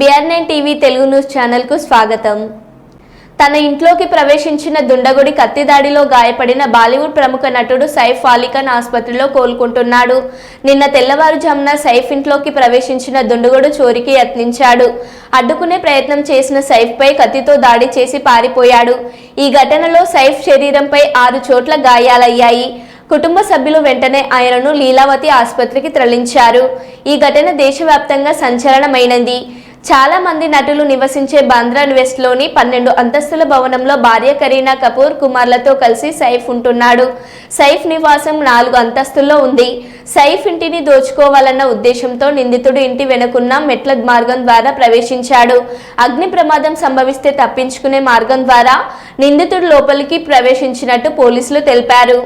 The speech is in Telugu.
బిఆర్ టీవీ తెలుగు న్యూస్ ఛానల్కు స్వాగతం. తన ఇంట్లోకి ప్రవేశించిన దుండగుడి కత్తి దాడిలో గాయపడిన బాలీవుడ్ ప్రముఖ నటుడు సైఫ్ అలీఖాన్ ఆసుపత్రిలో కోలుకుంటున్నాడు. నిన్న తెల్లవారుజామున సైఫ్ ఇంట్లోకి ప్రవేశించిన దుండగుడు చోరికి యత్నించాడు. అడ్డుకునే ప్రయత్నం చేసిన సైఫ్పై కత్తితో దాడి చేసి పారిపోయాడు. ఈ ఘటనలో సైఫ్ శరీరంపై ఆరు చోట్ల గాయాలయ్యాయి. కుటుంబ సభ్యులు వెంటనే ఆయనను లీలావతి ఆసుపత్రికి తరలించారు. ఈ ఘటన దేశవ్యాప్తంగా సంచలనమైనది. చాలా మంది నటులు నివసించే బాంద్రా వెస్ట్లోని పన్నెండు అంతస్తుల భవనంలో భార్య కరీనా కపూర్ కుమార్లతో కలిసి సైఫ్ ఉంటున్నాడు. సైఫ్ నివాసం నాలుగు అంతస్తుల్లో ఉంది. సైఫ్ ఇంటిని దోచుకోవాలన్న ఉద్దేశంతో నిందితుడు ఇంటి వెనుకున్న మెట్ల మార్గం ద్వారా ప్రవేశించాడు. అగ్ని ప్రమాదం సంభవిస్తే తప్పించుకునే మార్గం ద్వారా నిందితుడు లోపలికి ప్రవేశించినట్టు పోలీసులు తెలిపారు.